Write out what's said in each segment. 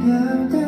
感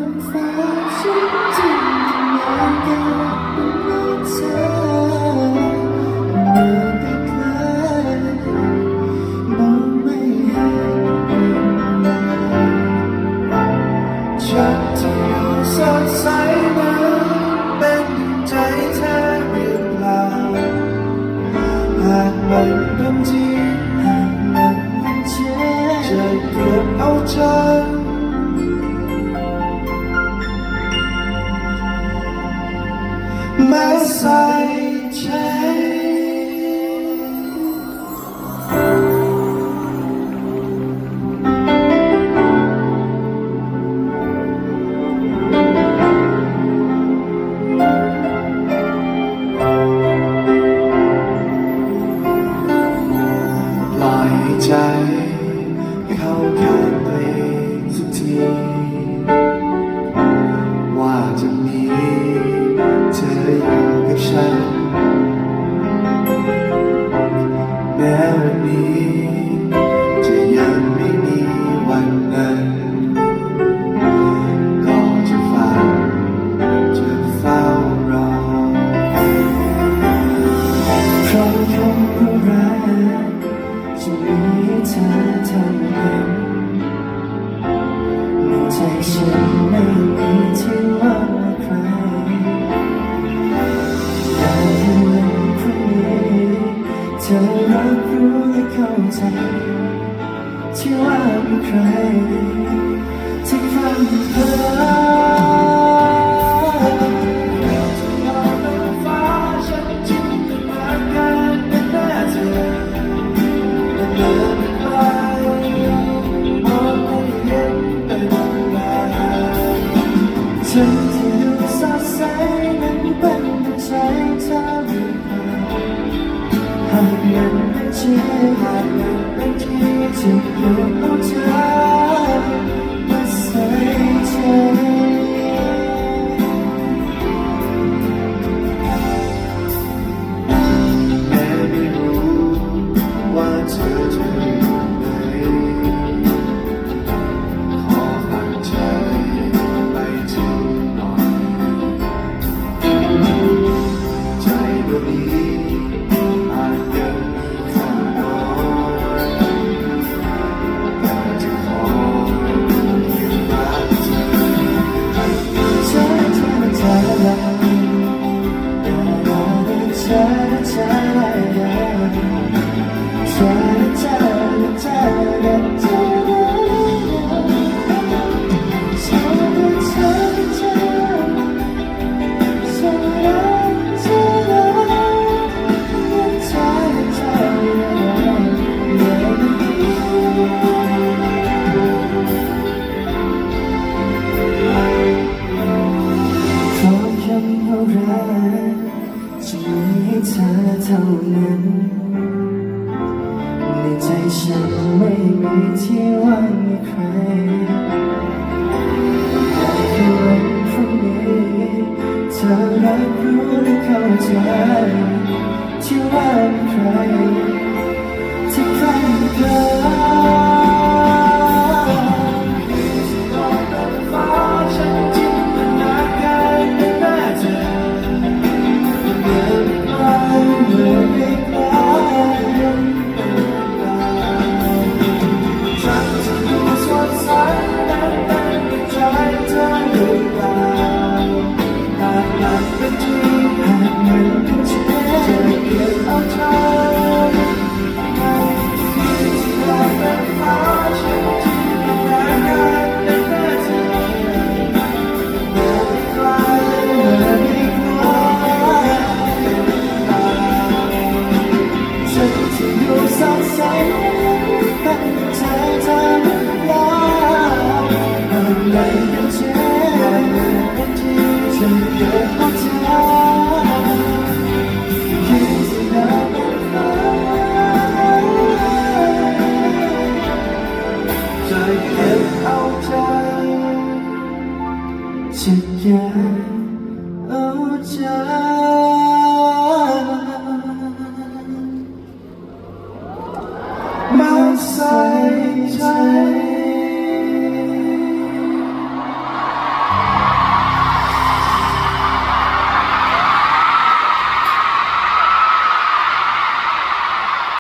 mãi say cháy lại cháy khao. khát ออยู่กับฉัน แม้วันนี้ จะยังไม่มีวันนั้น ก็จะฝังจะเฝ้ารอเพราะคำว่ารักจะมีให้เธอทำเองในใจฉัน ธอรับรู้และเข้าใจที่ว่าเป็นใครที่ฟังเธอ ที่ผ่านมาที่เธอต้องใช้ time. านั้น ในใจฉันไม่มีที่ว่างให้ใครแต่ที่วันพนนี้เธอรับรู้และเข้าใจที่ว่าใครที่ใครเธอ mang say cháy